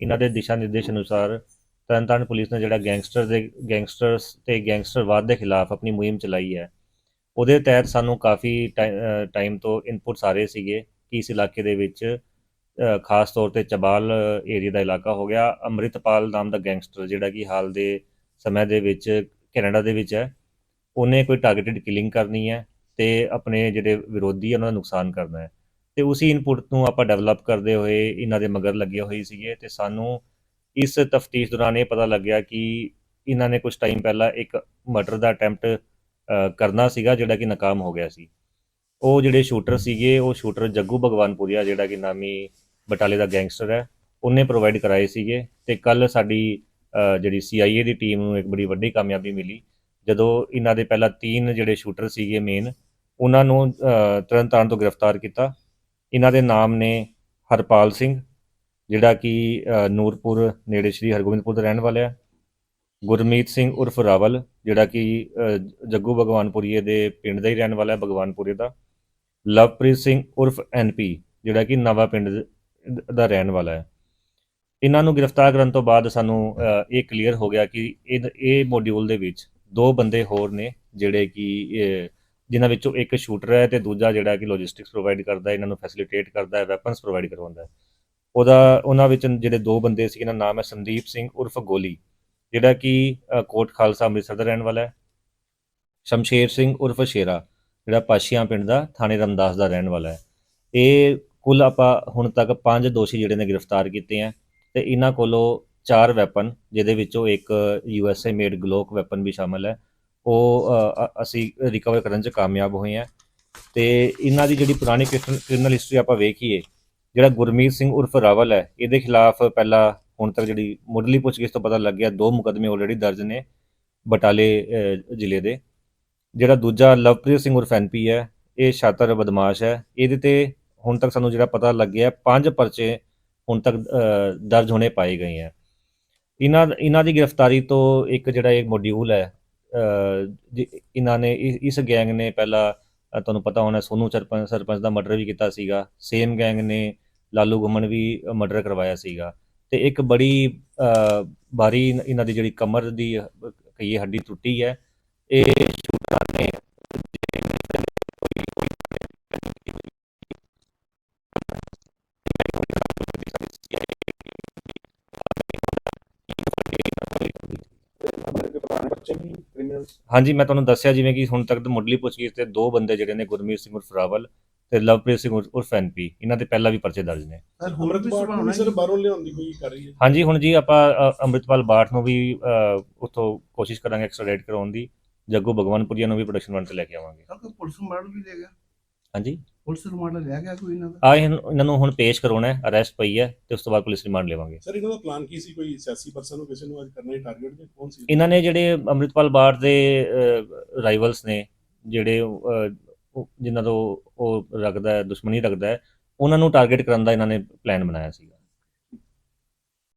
ਇਹਨਾਂ ਦੇ ਦਿਸ਼ਾ ਨਿਰਦੇਸ਼ ਅਨੁਸਾਰ ਤਰਨਤਾਰਨ ਪੁਲਿਸ ਨੇ ਜਿਹੜਾ ਗੈਂਗਸਟਰ ਦੇ ਗੈਂਗਸਟਰਸ ਤੇ ਗੈਂਗਸਟਰਵਾਦ ਦੇ ਖਿਲਾਫ ਆਪਣੀ ਮੁਹਿੰਮ ਚਲਾਈ ਹੈ। ਉਹਦੇ ਤਹਿਤ ਸਾਨੂੰ ਕਾਫੀ ਟਾਈਮ ਤੋਂ ਇਨਪੁਟਸ ਆ ਰਹੇ ਸੀਗੇ ਕਿ ਇਸ ਇਲਾਕੇ ਦੇ ਵਿੱਚ ਖਾਸ ਤੌਰ ਤੇ ਚਬਾਲ ਏਰੀਆ ਦਾ ਇਲਾਕਾ ਹੋ ਗਿਆ। ਅੰਮ੍ਰਿਤਪਾਲ ਨਾਮ ਦਾ ਗੈਂਗਸਟਰ ਜਿਹੜਾ ਕਿ ਹਾਲ ਦੇ ਸਮੇਂ ਦੇ ਵਿੱਚ ਕੈਨੇਡਾ ਦੇ ਵਿੱਚ ਹੈ, ਉਹਨੇ ਕੋਈ ਟਾਰਗੇਟਡ ਕਿਲਿੰਗ ਕਰਨੀ ਹੈ ਤੇ ਆਪਣੇ ਜਿਹੜੇ ਵਿਰੋਧੀ ਆ ਉਹਨਾਂ ਦਾ ਨੁਕਸਾਨ ਕਰਨਾ ਹੈ। ਤੇ ਉਸੇ ਇਨਪੁਟ ਨੂੰ ਆਪਾਂ ਡਿਵੈਲਪ ਕਰਦੇ ਹੋਏ ਇਹਨਾਂ ਦੇ ਮਗਰ ਲੱਗੇ ਹੋਏ ਸੀਗੇ ਤੇ ਸਾਨੂੰ ਇਸ ਤਫਤੀਸ਼ ਦੌਰਾਨ ਇਹ ਪਤਾ ਲੱਗਿਆ ਕਿ ਇਹਨਾਂ ਨੇ ਕੁਝ ਟਾਈਮ ਪਹਿਲਾਂ ਇੱਕ ਮਰਡਰ ਦਾ ਅਟੈਂਪਟ ਕਰਨਾ ਸੀਗਾ ਜਿਹੜਾ ਕਿ ਨਾਕਾਮ ਹੋ ਗਿਆ ਸੀ। ਉਹ ਜਿਹੜੇ ਸ਼ੂਟਰ ਸੀਗੇ ਉਹ ਸ਼ੂਟਰ ਜੱਗੂ ਭਗਵਾਨਪੁਰੀਆ ਜਿਹੜਾ ਕਿ ਨਾਮੀ ਬਟਾਲੇ ਦਾ ਗੈਂਗਸਟਰ ਹੈ ਉਹਨੇ ਪ੍ਰੋਵਾਈਡ ਕਰਾਏ ਸੀਗੇ ਤੇ ਕੱਲ ਸਾਡੀ ਅ, ਜਿਹੜੀ CIA ਦੀ ਟੀਮ ਨੂੰ ਇੱਕ ਬੜੀ ਵੱਡੀ ਕਾਮਯਾਬੀ ਮਿਲੀ। ਜਦੋਂ ਇਹਨਾਂ ਦੇ ਪਹਿਲਾਂ ਤਿੰਨ ਜਿਹੜੇ ਸ਼ੂਟਰ ਸੀਗੇ ਮੇਨ ਉਹਨਾਂ ਨੂੰ ਅ, ਤਰਨਤਾਰਨ ਤੋਂ ਗ੍ਰਿਫਤਾਰ ਕੀਤਾ ਇਹਨਾਂ ਦੇ ਨਾਮ ਨੇ ਹਰਪਾਲ ਸਿੰਘ, ਜਿਹੜਾ ਕਿ ਨੂਰਪੁਰ ਨੇੜੇ ਸ਼੍ਰੀ ਹਰਗੋਬਿੰਦਪੁਰ ਦਾ ਰਹਿਣ ਵਾਲਾ ਹੈ ਗੁਰਮੀਤ ਸਿੰਘ ਉਰਫ ਰਾਵਲ, ਜਿਹੜਾ ਕਿ ਜੱਗੂ ਭਗਵਾਨਪੁਰੀਏ ਦੇ ਪਿੰਡ ਦਾ ਹੀ ਰਹਿਣ ਵਾਲਾ ਹੈ ਭਗਵਾਨਪੁਰੇ ਦਾ। ਲਵਪ੍ਰੀਤ ਸਿੰਘ ਉਰਫ ਐਨਪੀ ਜਿਹੜਾ ਕਿ ਨਵਾਂ ਪਿੰਡ ਦਾ ਰਹਿਣ ਵਾਲਾ ਹੈ। ਇਹਨਾਂ ਨੂੰ ਗ੍ਰਿਫਤਾਰ ਕਰਨ ਤੋਂ ਬਾਅਦ ਸਾਨੂੰ ਇਹ ਕਲੀਅਰ ਹੋ ਗਿਆ ਕਿ ਇਹ ਇਹ ਮੋਡਿਊਲ ਦੇ ਵਿੱਚ ਦੋ ਬੰਦੇ ਹੋਰ ਨੇ, ਜਿਹੜੇ ਕਿ ਜਿਨ੍ਹਾਂ ਵਿੱਚੋਂ ਇੱਕ ਸ਼ੂਟਰ ਹੈ ਤੇ ਦੂਜਾ ਜਿਹੜਾ ਕਿ ਲੌਜਿਸਟਿਕਸ ਪ੍ਰੋਵਾਈਡ ਕਰਦਾ ਹੈ ਇਹਨਾਂ ਨੂੰ ਫੈਸਿਲਿਟੇਟ ਕਰਦਾ ਹੈ ਵੈਪਨਸ ਪ੍ਰੋਵਾਈਡ ਕਰਵਾਉਂਦਾ ਹੈ। ਉਹਦਾ, ਉਹਨਾਂ ਵਿੱਚ ਜਿਹੜੇ ਦੋ ਬੰਦੇ ਸੀ, ਇਹਨਾਂ ਦਾ ਨਾਮ ਹੈ ਸੰਦੀਪ ਸਿੰਘ ਉਰਫ ਗੋਲੀ, ਜਿਹੜਾ ਕਿ ਕੋਟ ਖਾਲਸਾ ਅੰਮ੍ਰਿਤਸਰ ਦਾ ਰਹਿਣ ਵਾਲਾ ਹੈ। ਸ਼ਮਸ਼ੇਰ ਸਿੰਘ ਉਰਫ ਸ਼ੇਰਾ, ਜਿਹੜਾ ਪਾਸ਼ੀਆਂ ਪਿੰਡ ਦਾ ਥਾਣੇ ਰਮਦਾਸ ਦਾ ਰਹਿਣ ਵਾਲਾ ਹੈ। ਇਹ ਕੁੱਲ ਆਪਾਂ ਹੁਣ ਤੱਕ ਪੰਜ ਦੋਸ਼ੀ ਜਿਹੜੇ ਨੇ ਗ੍ਰਿਫਤਾਰ ਕੀਤੇ ਆ ਤੇ ਇਹਨਾਂ ਕੋਲੋਂ ਚਾਰ ਵੈਪਨ ਜਿਹਦੇ ਵਿੱਚੋਂ ਇੱਕ USA ਮੇਡ ਗਲੋਕ ਵੈਪਨ ਵੀ ਸ਼ਾਮਲ ਹੈ। ਉਹ ਅਸੀਂ ਰਿਕਵਰ ਕਰਨ 'ਚ ਕਾਮਯਾਬ ਹੋਏ ਆ ਤੇ ਇਹਨਾਂ ਦੀ ਜਿਹੜੀ ਪੁਰਾਣੀ ਕ੍ਰਿਮੀਨਲ ਹਿਸਟਰੀ ਆਪਾਂ ਵੇਖੀਏ, ਜਿਹੜਾ ਗੁਰਮੀਤ ਸਿੰਘ ਉਰਫ ਰਾਵਲ ਹੈ, ਇਹਦੇ ਖਿਲਾਫ ਪਹਿਲਾਂ ਹੁਣ ਤੱਕ ਜਿਹੜੀ ਮੁੱਢਲੀ ਪੁੱਛਗਿੱਛ ਤੋਂ ਪਤਾ ਲੱਗਿਆ, ਦੋ ਮੁਕਦਮੇ ਆਲਰੇਡੀ ਦਰਜ ਨੇ ਬਟਾਲੇ ਜ਼ਿਲ੍ਹੇ ਦੇ। ਜਿਹੜਾ ਦੂਜਾ ਲਵਪ੍ਰੀਤ ਸਿੰਘ ਉਰਫ ਐਨਪੀ ਹੈ, ਇਹ ਸ਼ਾਤਰ ਬਦਮਾਸ਼ ਹੈ। ਇਹਦੇ ਤੇ ਹੁਣ ਤੱਕ ਸਾਨੂੰ ਜਿਹੜਾ ਪਤਾ ਲੱਗਿਆ, ਪੰਜ ਪਰਚੇ ਹੁਣ ਤੱਕ ਦਰਜ ਹੋਣੇ ਪਾਏ ਗਏ ਹੈ। ਇਹਨਾਂ ਇਹਨਾਂ ਦੀ ਗ੍ਰਿਫਤਾਰੀ ਤੋਂ ਇੱਕ ਜਿਹੜਾ ਇਹ ਮੋਡਿਊਲ ਹੈ ਇਹਨਾਂ ਨੇ ਇਸ ਗੈਂਗ ਨੇ ਪਹਿਲਾਂ ਤੁਹਾਨੂੰ ਪਤਾ ਹੋਣਾ ਸੋਨੂ ਸਰਪੰਚ ਸਰਪੰਚ ਦਾ ਮਰਡਰ ਵੀ ਕੀਤਾ ਸੀਗਾ। ਸੇਮ ਗੈਂਗ ਨੇ ਲਾਲੂ ਗੁੰਮਣ ਵੀ ਮਰਡਰ ਕਰਵਾਇਆ ਸੀਗਾ। ਤੇ ਇੱਕ ਬੜੀ ਅ, ਭਾਰੀ ਇਹਨਾਂ ਦੀ ਜਿਹੜੀ ਕਮਰ ਦੀ ਕਹੀਏ ਹੱਡੀ ਟੁੱਟੀ ਹੈ ਇਹ ਸ਼ੂਟਰਾਂ ਨੇ ਹਾਂਜੀ ਮੈਂ ਤੁਹਾਨੂੰ ਦੱਸਿਆ ਜਿਵੇਂ ਕਿ ਹੁਣ ਤੱਕ ਮੁੱਢਲੀ ਪੁੱਛਗਿੱਛ ਤੇ ਦੋ ਬੰਦੇ ਜਿਹੜੇ ਨੇ ਗੁਰਮੀਤ ਸਿੰਘ ਉਰਫ ਰਾਵਲ ਤੇ ਲਵਪ੍ਰੀਤ ਸਿੰਘ ਉਰਫ ਐਨਪੀ ਇਹਨਾਂ ਦੇ ਪਹਿਲਾਂ ਵੀ ਪਰਚੇ ਦਰਜ ਨੇ। ਸਰ ਹੋਰ ਵੀ ਸੁਭਾਵਨਾ ਸਰ ਬਾਹਰੋਂ ਲਿਆਉਣ ਦੀ ਕੋਈ ਕਰ ਰਹੀ ਹੈ? ਹਾਂਜੀ ਹੁਣ ਜੀ ਆਪਾਂ ਅ, ਅੰਮ੍ਰਿਤਪਾਲ ਬਾਠ ਨੂੰ ਵੀ ਅ, ਉੱਥੋਂ ਕੋਸ਼ਿਸ਼ ਕਰਾਂਗੇ ਐਕਸਟ੍ਰੈਟ ਕਰਾਉਣ ਦੀ ਜੱਗੂ ਭਗਵਾਨਪੁਰੀਆ ਨੂੰ ਵੀ ਪ੍ਰੋਡਕਸ਼ਨ ਵਾਰੰਟ ਤੇ ਲੈ ਕੇ ਆਵਾਂਗੇ। ਸਰ ਕੋਈ ਪੁਲਿਸ ਮਾਡਲ ਵੀ ਲੈ ਗਿਆ? ਹਾਂਜੀ। ਪੁਲਿਸ ਰਿਮਾਂਡ ਲਿਆ ਗਿਆ ਕੋਈ ਇਹਨਾਂ ਦਾ? ਆ ਇਹਨਾਂ ਨੂੰ ਹੁਣ ਪੇਸ਼ ਕਰਾਉਣਾ ਹੈ ਅਰੈਸਟ ਪਈ ਹੈ ਤੇ ਉਸ ਤੋਂ ਬਾਅਦ ਪੁਲਿਸ ਰਿਮਾਂਡ ਲਵਾਂਗੇ। ਸਰ ਇਹਨਾਂ ਦਾ ਪਲਾਨ ਕੀ ਸੀ? ਕੋਈ ਸਿਆਸੀ ਪਰਸਨ ਨੂੰ ਕਿਸੇ ਨੂੰ ਅੱਜ ਕਰਨਾ ਹੀ ਟਾਰਗੇਟ ਦੇ ਕੌਣ ਸੀ? ਇਹਨਾਂ ਨੇ ਜਿਹੜੇ ਅੰਮ੍ਰਿਤਪਾਲ ਬਾਠ ਦੇ ਰਾਈਵਲਸ ਨੇ ਜਿਹੜੇ ਜਿਨ੍ਹਾਂ ਤੋਂ ਉਹ ਰੱਖਦਾ ਹੈ ਦੁਸ਼ਮਣੀ ਰੱਖਦਾ ਹੈ ਉਹਨਾਂ ਨੂੰ ਟਾਰਗੇਟ ਕਰਨ ਦਾ ਇਹਨਾਂ ਨੇ ਪਲਾਨ ਬਣਾਇਆ ਸੀਗਾ।